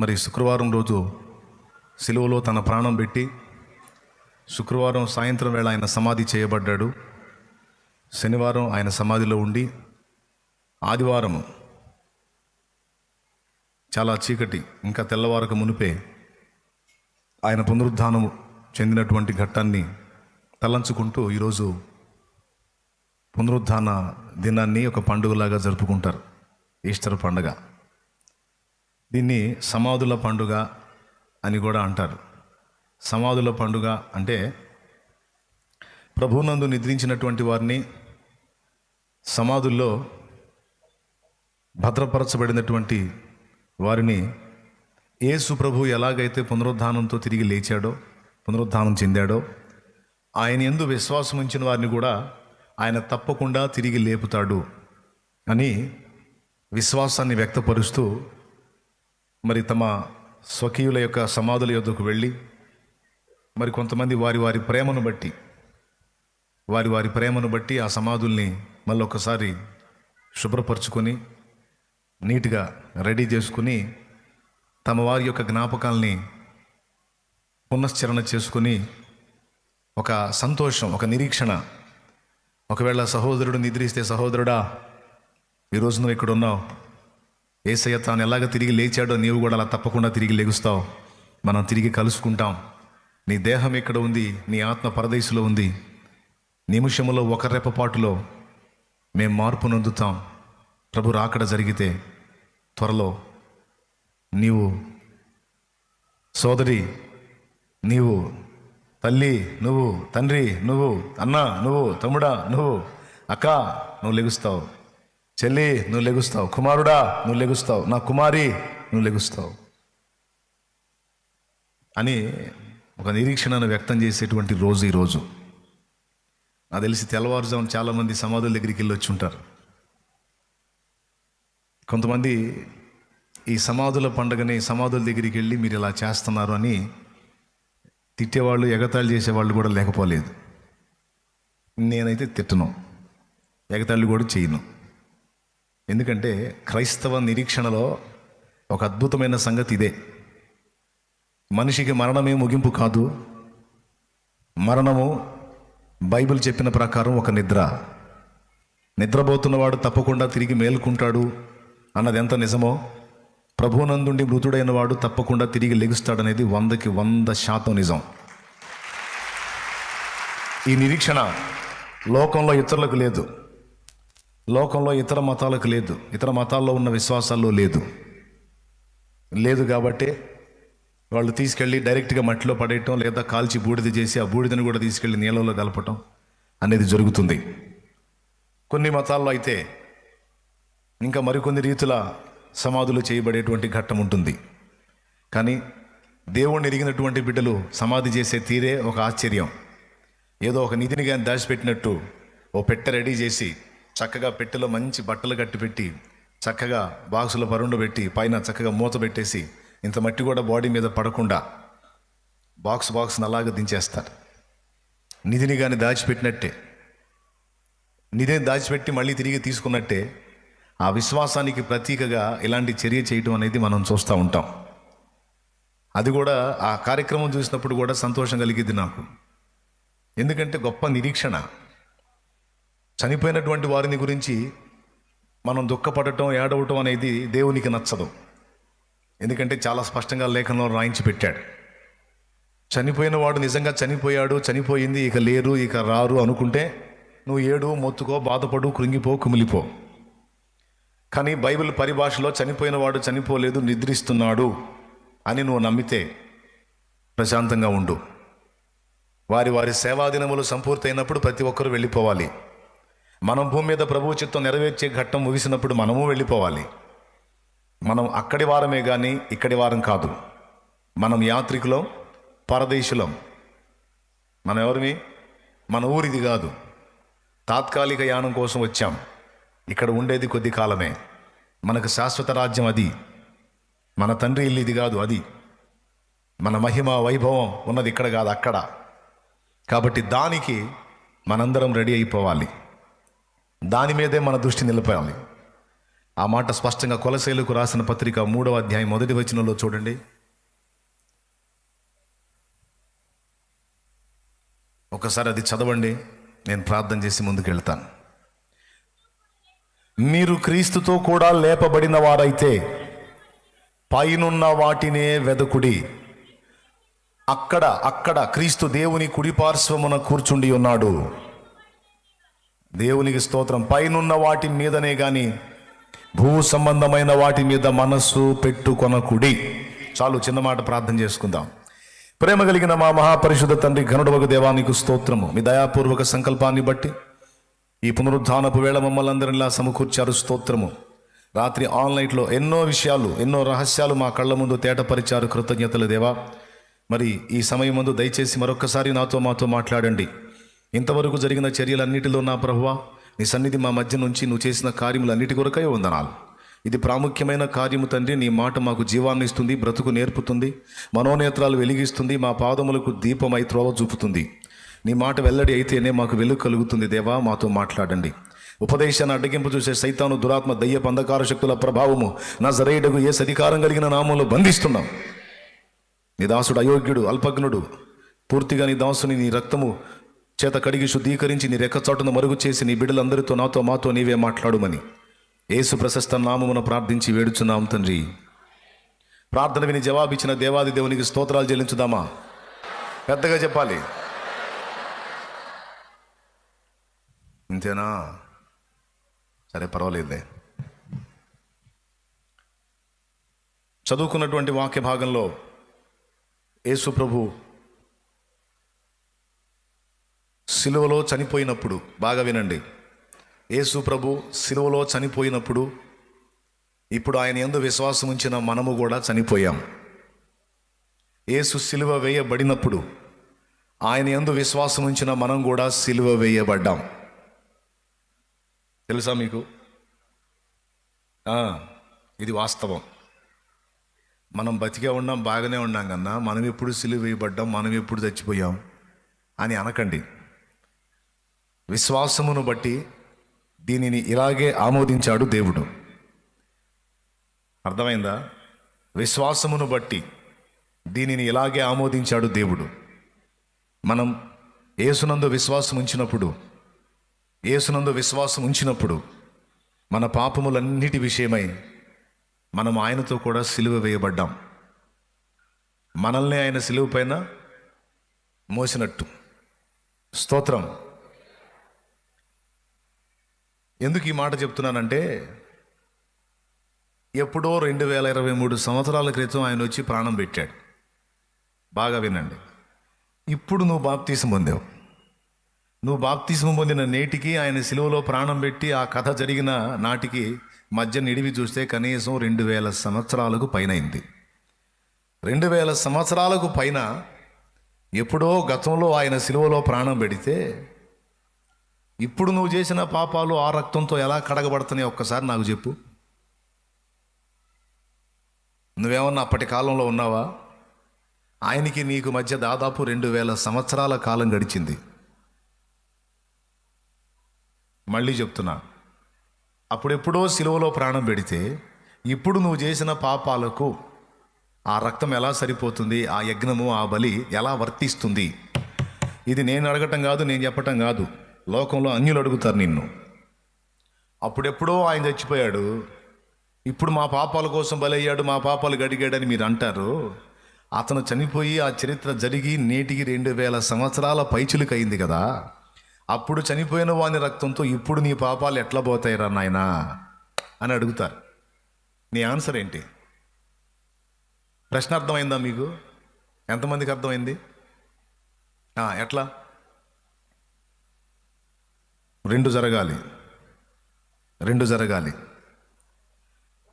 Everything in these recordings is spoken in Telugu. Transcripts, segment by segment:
మరి శుక్రవారం రోజు సిలువలో తన ప్రాణం పెట్టి శుక్రవారం సాయంత్రం వేళ ఆయన సమాధి చేయబడ్డాడు. శనివారం ఆయన సమాధిలో ఉండి ఆదివారం చాలా చీకటి ఇంకా తెల్లవారక మునిపే ఆయన పునరుద్ధానం చెందినటువంటి ఘట్టాన్ని తలంచుకుంటూ ఈరోజు పునరుద్ధాన దినాన్ని ఒక పండుగలాగా జరుపుకుంటారు. ఈస్టర్ పండుగ. దీన్ని సమాధుల పండుగ అని కూడా అంటారు. సమాధుల పండుగ అంటే ప్రభునందు నిద్రించినటువంటి వారిని సమాధుల్లో భద్రపరచబడినటువంటి వారిని యేసు ప్రభు ఎలాగైతే పునరుద్ధానంతో తిరిగి లేచాడో పునరుద్ధానం చెందాడో ఆయన ఎందు విశ్వాసం ఉంచిన వారిని కూడా ఆయన తప్పకుండా తిరిగి లేపుతాడు అని విశ్వాసాన్ని వ్యక్తపరుస్తూ మరి తమ స్వకీయుల యొక్క సమాధుల యొద్దకు వెళ్ళి మరి కొంతమంది వారి వారి ప్రేమను బట్టి వారి వారి ప్రేమను బట్టి ఆ సమాధుల్ని మళ్ళీ ఒకసారి శుభ్రపరుచుకొని నీట్గా రెడీ చేసుకుని తమ వారి యొక్క జ్ఞాపకాల్ని పునశ్చరణ చేసుకుని ఒక సంతోషం ఒక నిరీక్షణ ఒకవేళ సహోదరుడు నిద్రిస్తే సహోదరుడా ఈరోజు నువ్వు ఇక్కడ ఉన్నావు ఏసయ్య తాను ఎలాగ తిరిగి లేచాడో నీవు కూడా అలా తప్పకుండా తిరిగి లెగుస్తావు. మనం తిరిగి కలుసుకుంటాం. నీ దేహం ఇక్కడ ఉంది నీ ఆత్మ పరదేశిలో ఉంది. నిమిషంలో ఒక రెప్పపాటులో మేము మార్పు నొందుతాం. ప్రభు రాకడ జరిగితే త్వరలో నీవు సోదరి నీవు తల్లి నువ్వు తండ్రి నువ్వు అన్న నువ్వు తమ్ముడా నువ్వు అక్క నువ్వు లెగుస్తావు. చెల్లి నువ్వు లెగుస్తావు. కుమారుడా నువ్వు లెగుస్తావు. నా కుమారి నువ్వు లెగుస్తావు. అని ఒక నిరీక్షణను వ్యక్తం చేసేటువంటి రోజు ఈరోజు. నాకు తెలిసి తెల్లవారుజామున చాలామంది సమాధుల దగ్గరికి వెళ్ళి వచ్చి ఉంటారు. కొంతమంది ఈ సమాధుల పండుగని సమాధుల దగ్గరికి వెళ్ళి మీరు ఇలా చేస్తున్నారు అని తిట్టేవాళ్ళు ఎగతాళి చేసేవాళ్ళు కూడా లేకపోలేదు. నేనైతే తిట్టను. ఎగతాళి కూడా చేయను. ఎందుకంటే క్రైస్తవ నిరీక్షణలో ఒక అద్భుతమైన సంగతి ఇదే. మనిషికి మరణమే ముగింపు కాదు మరణము బైబిల్ చెప్పిన ప్రకారం ఒక నిద్ర. నిద్రపోతున్నవాడు తప్పకుండా తిరిగి మేలుకుంటాడు అన్నది ఎంత నిజమో ప్రభునందుండి మృతుడైన వాడు తప్పకుండా తిరిగి లెగుస్తాడనేది వందకి వంద శాతం నిజం. ఈ నిరీక్షణ లోకంలో ఇతరులకు లేదు. లోకంలో ఇతర మతాలకు లేదు. ఇతర మతాల్లో ఉన్న విశ్వాసాల్లో లేదు. లేదు కాబట్టి వాళ్ళు తీసుకెళ్ళి డైరెక్ట్గా మట్టిలో పడేయటం లేదా కాల్చి బూడిద చేసి ఆ బూడిదని కూడా తీసుకెళ్ళి నీళ్ళలో కలపటం అనేది జరుగుతుంది. కొన్ని మతాల్లో అయితే ఇంకా మరికొన్ని రీతుల సమాధులు చేయబడేటువంటి ఘట్టం ఉంటుంది. కానీ దేవుణ్ణి ఎరిగినటువంటి బిడ్డలు సమాధి చేసే తీరే ఒక ఆశ్చర్యం. ఏదో ఒక నిధిని కానీ దాచిపెట్టినట్టు ఓ పెట్టె రెడీ చేసి చక్కగా పెట్టెలో మంచి బట్టలు కట్టి పెట్టి చక్కగా బాక్సులో పరుండు పెట్టి పైన చక్కగా మూత పెట్టేసి ఇంత మట్టి కూడా బాడీ మీద పడకుండా బాక్స్ బాక్స్ని అలాగ దించేస్తారు. నిధిని కానీ దాచిపెట్టినట్టే. నిధిని దాచిపెట్టి మళ్ళీ తిరిగి తీసుకున్నట్టే ఆ విశ్వాసానికి ప్రతీకగా ఇలాంటి చర్య చేయటం అనేది మనం చూస్తూ ఉంటాం. అది కూడా ఆ కార్యక్రమం చూసినప్పుడు కూడా సంతోషం కలిగింది నాకు. ఎందుకంటే గొప్ప నిరీక్షణ. చనిపోయినటువంటి వారిని గురించి మనం దుఃఖపడటం ఏడవటం అనేది దేవునికి నచ్చదు. ఎందుకంటే చాలా స్పష్టంగా లేఖనంలో రాయించి పెట్టాడు. చనిపోయిన వాడు నిజంగా చనిపోయాడు చనిపోయింది ఇక లేరు ఇక రారు అనుకుంటే నువ్వు ఏడు మొత్తుకో బాధపడు కృంగిపో కుమిలిపో. కానీ బైబిల్ పరిభాషలో చనిపోయిన వాడు చనిపోలేదు నిద్రిస్తున్నాడు అని నువ్వు నమ్మితే ప్రశాంతంగా ఉండు. వారి వారి సేవాదినములు సంపూర్తయినప్పుడు ప్రతి ఒక్కరూ వెళ్ళిపోవాలి. మనం భూమి మీద ప్రభువు చిత్తం నెరవేర్చే ఘట్టం ముగిసినప్పుడు మనము వెళ్ళిపోవాలి. మనం అక్కడి వారమే కానీ ఇక్కడి వారం కాదు. మనం యాత్రికులం పరదేశులం. మనం ఎవరివి? మన ఊరిది కాదు. తాత్కాలిక యానం కోసం వచ్చాం. ఇక్కడ ఉండేది కొద్ది కాలమే. మనకు శాశ్వత రాజ్యం అది. మన తండ్రి ఇల్లు ఇది కాదు అది. మన మహిమ వైభవం ఉన్నది ఇక్కడ కాదు అక్కడ. కాబట్టి దానికి మనందరం రెడీ అయిపోవాలి. దాని మీదే మన దృష్టి నిలిపాలి. ఆ మాట స్పష్టంగా కొలశైలకు రాసిన పత్రిక మూడవ అధ్యాయం మొదటి వచనంలో చూడండి. ఒకసారి అది చదవండి నేను ప్రార్థన చేసి ముందుకు వెళ్తాను మీరు క్రీస్తుతో కూడా లేపబడిన వారైతే పైనున్న వాటినే వెదకుడి. అక్కడ అక్కడ క్రీస్తు దేవుని కుడిపార్శ్వమున కూర్చుండి ఉన్నాడు. దేవునికి స్తోత్రం. పైనున్న వాటి మీదనే కానీ భూ సంబంధమైన వాటి మీద మనస్సు పెట్టుకొనకుడి. చాలు చిన్న మాట ప్రార్థన చేసుకుందాం. ప్రేమ కలిగిన మా మహాపరిశుద్ధ తండ్రి ఘనుడవకు దేవానికి స్తోత్రము. మీ దయాపూర్వక సంకల్పాన్ని బట్టి ఈ పునరుద్ధానపు వేళ మమ్మల్ని అందరిలా సమకూర్చారు స్తోత్రము. రాత్రి ఆన్లైన్లో ఎన్నో విషయాలు ఎన్నో రహస్యాలు మా కళ్ళ ముందు తేటపరిచారు కృతజ్ఞతలు దేవా. మరి ఈ సమయం ముందు దయచేసి మరొక్కసారి నాతో మాతో మాట్లాడండి. ఇంతవరకు జరిగిన చర్యలన్నిటిలో నా ప్రభువా నీ సన్నిధి మా మధ్య నుంచి నువ్వు చేసిన కార్యములన్నిటి కొరకై వందనాలు. ఇది ప్రాముఖ్యమైన కార్యము తండ్రి నీ మాట మాకు జీవాన్ని ఇస్తుంది బ్రతుకు నేర్పుతుంది మనోనేత్రాలు వెలిగిస్తుంది మా పాదములకు దీపమై త్రోవ చూపుతుంది. నీ మాట వెల్లడి అయితేనే మాకు వెలుగు కలుగుతుంది దేవా మాతో మాట్లాడండి. ఉపదేశాన్ని అడ్డగింపు చూసే సైతాను దురాత్మ దయ్య పందకార శక్తుల ప్రభావము నా జరేడగు ఏ సధికారం కలిగిన నామంలో బంధిస్తున్నాం. నీ దాసుడు అయోగ్యుడు అల్పజ్ఞుడు పూర్తిగా నీ దాసుని నీ రక్తము చేత కడిగి శుద్ధీకరించి నీ రెక్కచాటును మరుగు చేసి నీ బిడ్డలందరితో నాతో మాతో నీవే మాట్లాడుమని. యేసు ప్రశస్త నామమును ప్రార్థించి వేడుచున్నాం తండ్రి. ప్రార్థన విని జవాబిచ్చిన దేవాది దేవునికి స్తోత్రాలు చెల్లించుదామా? పెద్దగా చెప్పాలి. ఇంతేనా? సరే పర్వాలేదులే. చదువుకున్నటువంటి వాక్య భాగంలో యేసు ప్రభు సిలువలో చనిపోయినప్పుడు బాగా వినండి. యేసు ప్రభు సిలువలో చనిపోయినప్పుడు ఇప్పుడు ఆయన ఎందు విశ్వాసం ఉంచిన మనము కూడా చనిపోయాం. యేసు సిలువ వేయబడినప్పుడు ఆయన ఎందు విశ్వాసం ఉంచిన మనం కూడా సిలువ వేయబడ్డాం. తెలుసా మీకు? ఇది వాస్తవం. మనం బతికే ఉన్నాం బాగానే ఉన్నాం కన్నా మనం ఎప్పుడు సిలువ వేయబడ్డాం మనం ఎప్పుడు చచ్చిపోయాం అని అనకండి. విశ్వాసమును బట్టి దీనిని ఇలాగే ఆమోదించాడు దేవుడు. అర్థమైందా? విశ్వాసమును బట్టి దీనిని ఇలాగే ఆమోదించాడు దేవుడు. మనం ఏసునందు విశ్వాసం ఉంచినప్పుడు ఏసునందు విశ్వాసం ఉంచినప్పుడు మన పాపములన్నిటి విషయమై మనం ఆయనతో కూడా సిలువ వేయబడ్డాం. మనల్ని ఆయన సిలువ పైన మోసినట్టు. స్తోత్రం. ఎందుకు ఈ మాట చెప్తున్నానంటే ఎప్పుడో రెండు వేల ఇరవై మూడు సంవత్సరాల క్రితం ఆయన వచ్చి ప్రాణం పెట్టాడు. బాగా వినండి. ఇప్పుడు నువ్వు బాప్తీసం పొందావు. నువ్వు బాప్తీసం పొందిన నేటికి ఆయన సిలువలో ప్రాణం పెట్టి ఆ కథ జరిగిన నాటికి మధ్య నిడివి చూస్తే కనీసం రెండు వేల సంవత్సరాలకు పైన అయింది రెండు వేల సంవత్సరాలకు పైన ఎప్పుడో గతంలో ఆయన సిలువలో ప్రాణం పెడితే ఇప్పుడు నువ్వు చేసిన పాపాలు ఆ రక్తంతో ఎలా కడగబడుతున్నాయి ఒక్కసారి నాకు చెప్పు. నువ్వేమన్నా అప్పటి కాలంలో ఉన్నావా? ఆయనకి నీకు మధ్య దాదాపు రెండు వేల సంవత్సరాల కాలం గడిచింది. మళ్ళీ చెప్తున్నా. అప్పుడెప్పుడో సిలువలో ప్రాణం పెడితే ఇప్పుడు నువ్వు చేసిన పాపాలకు ఆ రక్తం ఎలా సరిపోతుంది ఆ యజ్ఞము ఆ బలి ఎలా వర్తిస్తుంది? ఇది నేను అడగటం కాదు నేను చెప్పటం కాదు. లోకంలో అన్యులు అడుగుతారు నిన్ను. అప్పుడెప్పుడో ఆయన చచ్చిపోయాడు. ఇప్పుడు మా పాపాల కోసం బలయ్యాడు మా పాపాలు గడిగాడని మీరు అంటారు. అతను చనిపోయి ఆ చరిత్ర జరిగి నేటికి రెండు వేల సంవత్సరాల పైచులకు అయింది కదా. అప్పుడు చనిపోయిన వాని రక్తంతో ఇప్పుడు నీ పాపాలు ఎట్లా పోతాయిరా నాయనా అని అడుగుతారు. నీ ఆన్సర్ ఏంటి? ప్రశ్న అర్థమైందా మీకు? ఎంతమందికి అర్థమైంది? ఎట్లా? రెండు జరగాలి. రెండు జరగాలి.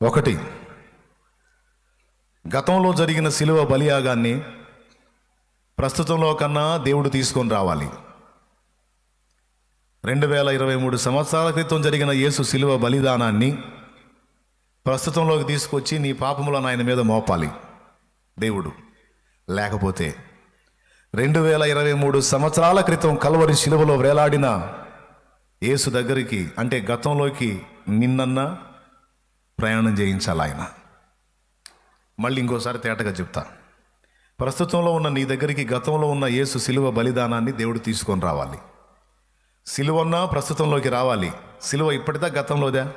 ఒకటి గతంలో జరిగిన శిలువ బలియాగాన్ని ప్రస్తుతంలో కన్నా దేవుడు తీసుకొని రావాలి. రెండు వేల ఇరవై మూడు సంవత్సరాల క్రితం జరిగిన యేసు శిలువ బలిదానాన్ని ప్రస్తుతంలోకి తీసుకొచ్చి నీ పాపములను ఆయన మీద మోపాలి. దేవుడు. లేకపోతే రెండు వేల ఇరవై మూడు సంవత్సరాల క్రితం కలవరి శిలువలో వేలాడిన యేసు దగ్గరికి అంటే గతంలోకి నిన్నన్నా ప్రయాణం చేయించాలి ఆయన. మళ్ళీ ఇంకోసారి తేటగా చెప్తా. ప్రస్తుతంలో ఉన్న నీ దగ్గరికి గతంలో ఉన్న యేసు సిలువ బలిదానాన్ని దేవుడు తీసుకొని రావాలి. సిలువన్నా ప్రస్తుతంలోకి రావాలి. సిలువ ఇప్పటిదా గతంలోదా?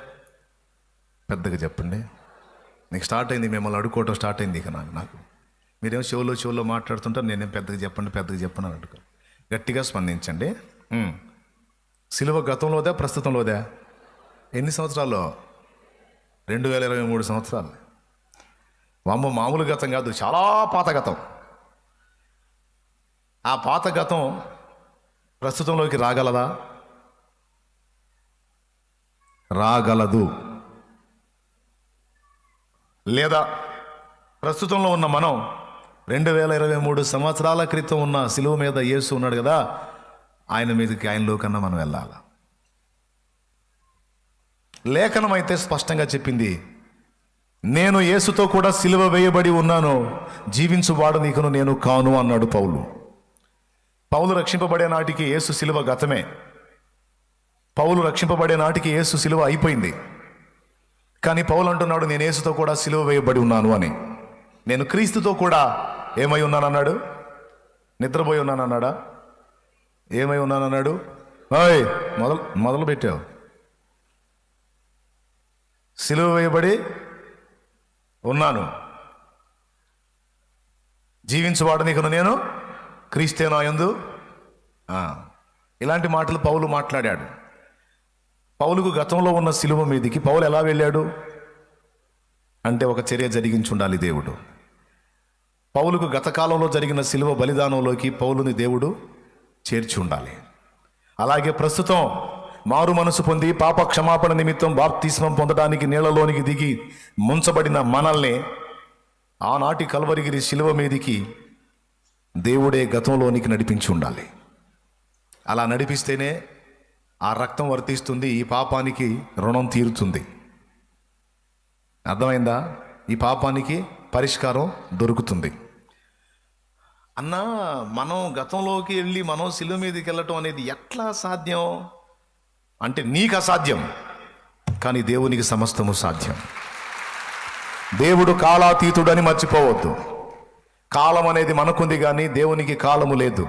పెద్దగా చెప్పండి. నీకు స్టార్ట్ అయింది మిమ్మల్ని అడుక్కోవటం స్టార్ట్ అయింది ఇక నాకు నాకు. మీరేమో చెవులో చెవులో మాట్లాడుతుంటారు నేనేం పెద్దగా చెప్పండి పెద్దగా చెప్పండి అని అడుగు గట్టిగా స్పందించండి. సిలువ గతంలోదా ప్రస్తుతంలోదా? ఎన్ని సంవత్సరాల్లో? రెండు వేల ఇరవై మూడు సంవత్సరాలు. వామ్మ మామూలు గతం కాదు చాలా పాత గతం. ఆ పాత గతం ప్రస్తుతంలోకి రాగలదా? రాగలదు. లేదా ప్రస్తుతంలో ఉన్న మనం రెండు వేల ఇరవై మూడు సంవత్సరాల క్రితం ఉన్న సిలువ మీద యేసు ఉన్నాడు కదా ఆయన మీదకి ఆయనలో కన్నా మనం వెళ్ళాలి? లేఖనం అయితే స్పష్టంగా చెప్పింది నేను యేసుతో కూడా సిలువ వేయబడి ఉన్నాను జీవించువాడు నీకును నేను కాను అన్నాడు పౌలు. పౌలు రక్షింపబడే నాటికి యేసు సిలువ గతమే. పౌలు రక్షింపబడే నాటికి యేసు సిలువ అయిపోయింది. కానీ పౌలు అంటున్నాడు నేను యేసుతో కూడా సిలువ వేయబడి ఉన్నాను అని. నేను క్రీస్తుతో కూడా ఏమై ఉన్నానన్నాడు? నిద్రపోయి ఉన్నాను అన్నాడా ఏమై ఉన్నాను అన్నాడు ఓయ్ మొదలు మొదలు పెట్టావు. సిలువ వేయబడి ఉన్నాను. జీవించువాడు నీకును నేను క్రీస్తేనా ఎందు ఇలాంటి మాటలు పౌలు మాట్లాడాడు. పౌలుకు గతంలో ఉన్న సిలువ మీదికి పౌలు ఎలా వెళ్ళాడు? అంటే ఒక చర్య జరిగించి ఉండాలి దేవుడు. పౌలుకు గతకాలంలో జరిగిన సిలువ బలిదానంలోకి పౌలుని దేవుడు చేర్చి ఉండాలి. అలాగే ప్రస్తుతం మారు మనసు పొంది పాప క్షమాపణ నిమిత్తం బాప్తిస్మం పొందడానికి నీళ్ళలోనికి దిగి ముంచబడిన మనల్ని ఆనాటి కల్వరిగిరి శిలువ మీదికి దేవుడే గతంలోనికి నడిపించి ఉండాలి. అలా నడిపిస్తేనే ఆ రక్తం వర్తిస్తుంది ఈ పాపానికి రుణం తీరుతుంది. అర్థమైందా? ఈ పాపానికి పరిష్కారం దొరుకుతుంది. అన్నా మనం గతంలోకి వెళ్ళి మనం శిలువ మీదకి వెళ్ళటం అనేది ఎట్లా సాధ్యం? అంటే నీకు అసాధ్యం కానీ దేవునికి సమస్తము సాధ్యం. దేవుడు కాలాతీతుడని మర్చిపోవద్దు. కాలం అనేది మనకుంది కానీ దేవునికి కాలము లేదు.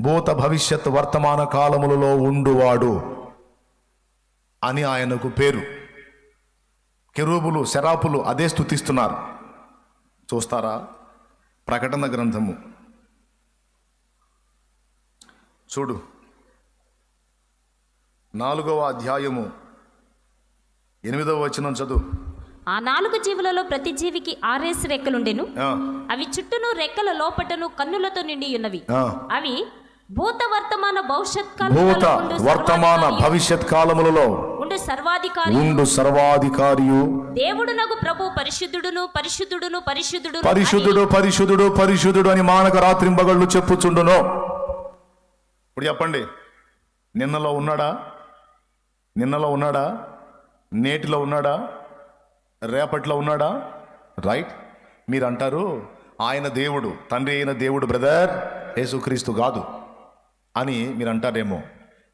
భూత భవిష్యత్ వర్తమాన కాలములలో ఉండువాడు అని ఆయనకు పేరు. కెరూబులు శరాపులు అదే స్థుతిస్తున్నారు చూస్తారా? ప్రకటన గ్రంథము. చూడు. నాలుగవ అధ్యాయము. ఎనిమిదవ వచనం చదువు. ఆ నాలుగు జీవులలో ప్రతి జీవికి ఆరేసి రెక్కలుండెను. అవి చుట్టూను రెక్కల లోపటను కన్నులతో నిండి ఉన్నవి. అవి భూత వర్తమాన భవిష్యత్ భూత వర్తమాన భవిష్యత్ కాలములలో ఉండు సర్వాధికారి. ఉండు సర్వాధికారియు. దేవుడునగు ప్రభు పరిశుద్ధుడును పరిశుద్ధుడును పరిశుద్ధుడును పరిశుద్ధుడు పరిశుద్ధుడు పరిశుద్ధుడు అని మానక రాత్రింబగళ్ళు చెప్పుచుండును. ఇప్పుడు చెప్పండి. నిన్నలో ఉన్నాడా? నిన్నలో ఉన్నాడా? నేటిలో ఉన్నాడా? రేపట్లో ఉన్నాడా? రైట్. మీరు అంటారు ఆయన దేవుడు తండ్రి అయిన దేవుడు బ్రదర్ యేసుక్రీస్తు కాదు అని మీరు అంటారేమో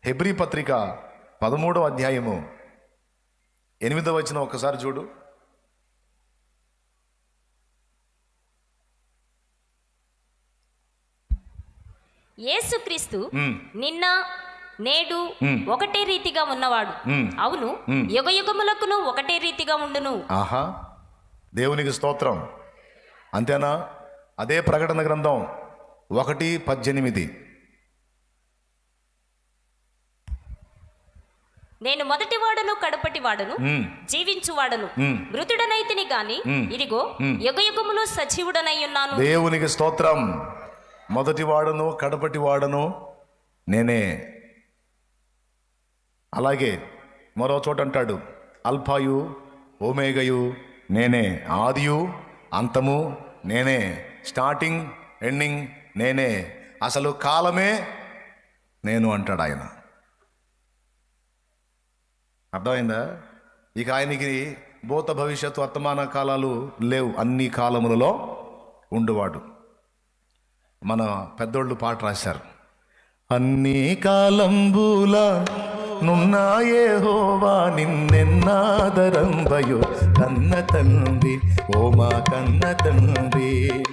హెబ్రీ పత్రిక పదమూడవ అధ్యాయము ఎనిమిదవ వచ్చిన ఒకసారి చూడు. యేసుక్రీస్తు. నిన్న నేడు. ఒకటే రీతిగా ఉన్నవాడు. అవును యుగ యుగములకును ఒకటే రీతిగా ఉండును. ఆహా దేవునికి స్తోత్రం. అంతేనా? అదే ప్రకటన గ్రంథం ఒకటి పద్దెనిమిది. నేను మొదటి వాడను కడపటి వాడను ఉమ్, జీవించువాడను. మ్. మృతుడనైతిని గాని. ఇదిగో యుగ యుగములు సజీవుడనై ఉన్నాను. దేవునికి స్తోత్రం. మొదటి వాడను కడపటి వాడను నేనే. అలాగే మరో చోట అంటాడు అల్ఫాయు ఓమేగయు నేనే. ఆదియు అంతము నేనే. స్టార్టింగ్ ఎండింగ్ నేనే. అసలు కాలమే నేను అంటాడు ఆయన. అర్థమైందా? ఇక ఆయనకి భూత భవిష్యత్తు వర్తమాన కాలాలు లేవు. అన్ని కాలములలో ఉండువాడు. మన పెద్దోళ్ళు పాట రాశారు. అన్ని కాలంబూల నున్నాయే హోవా నిన్నెన్నాదరంబయో కన్న తండ్రి ఓ మా కన్న తండ్రి.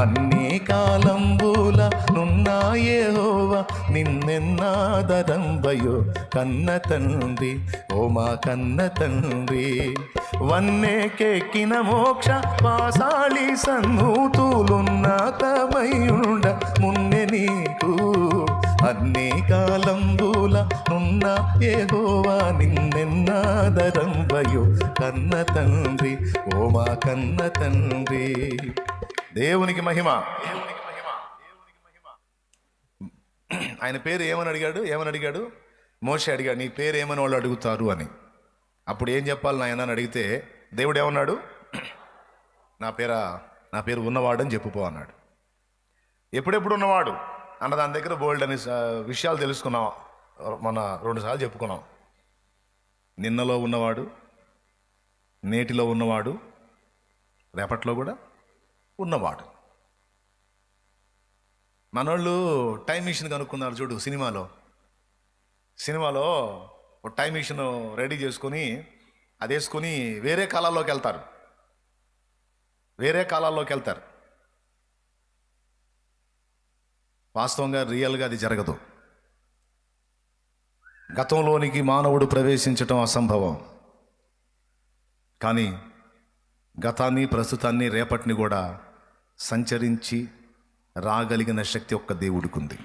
అన్ని కాలంబూల నున్న నిన్నెన్నాదరంబయో కన్న తండ్రి ఓ మా కన్న తండ్రి వన్నే వన్నేకెక్కిన మోక్ష పాసాళి సన్నూతులున్నాతమయుండ మున్నె నీకు. అన్ని కాలంబుల నున్న ఏగోవా నిన్నెన్నాదరంబయో కన్న తండ్రి ఓ మా కన్న తండ్రి దేవునికి మహిమ. ఆయన పేరు ఏమని అడిగాడు? ఏమని అడిగాడు? మోషే అడిగాడు నీ పేరు ఏమని వాళ్ళు అడుగుతారు? అని. అప్పుడు ఏం చెప్పాలి నాయన అని అడిగితే దేవుడు ఏమన్నాడు? నా పేర నా పేరు ఉన్నవాడని చెప్పుపో అన్నాడు. ఎప్పుడెప్పుడు ఉన్నవాడు? అన్న దాని దగ్గర బోల్డ్ అని విషయాలు తెలుసుకున్నాం. మన రెండుసార్లు చెప్పుకున్నాం. నిన్నలో ఉన్నవాడు నేటిలో ఉన్నవాడు రేపట్లో కూడా ఉన్నవాడు. మనోళ్ళు టైం మిషన్ కనుక్కున్నారు చూడు సినిమాలో. సినిమాలో ఒక టైం మిషన్ రెడీ చేసుకొని అది వేసుకొని వేరే కాలాల్లోకి వెళ్తారు. వేరే కాలాల్లోకి వెళ్తారు. వాస్తవంగా రియల్గా అది జరగదు. గతంలోనికి మానవుడు ప్రవేశించటం అసంభవం. కానీ గతాన్ని ప్రస్తుతాన్ని రేపటిని కూడా సంచరించి రాగలిగిన శక్తి ఒక్క దేవుడికి ఉంది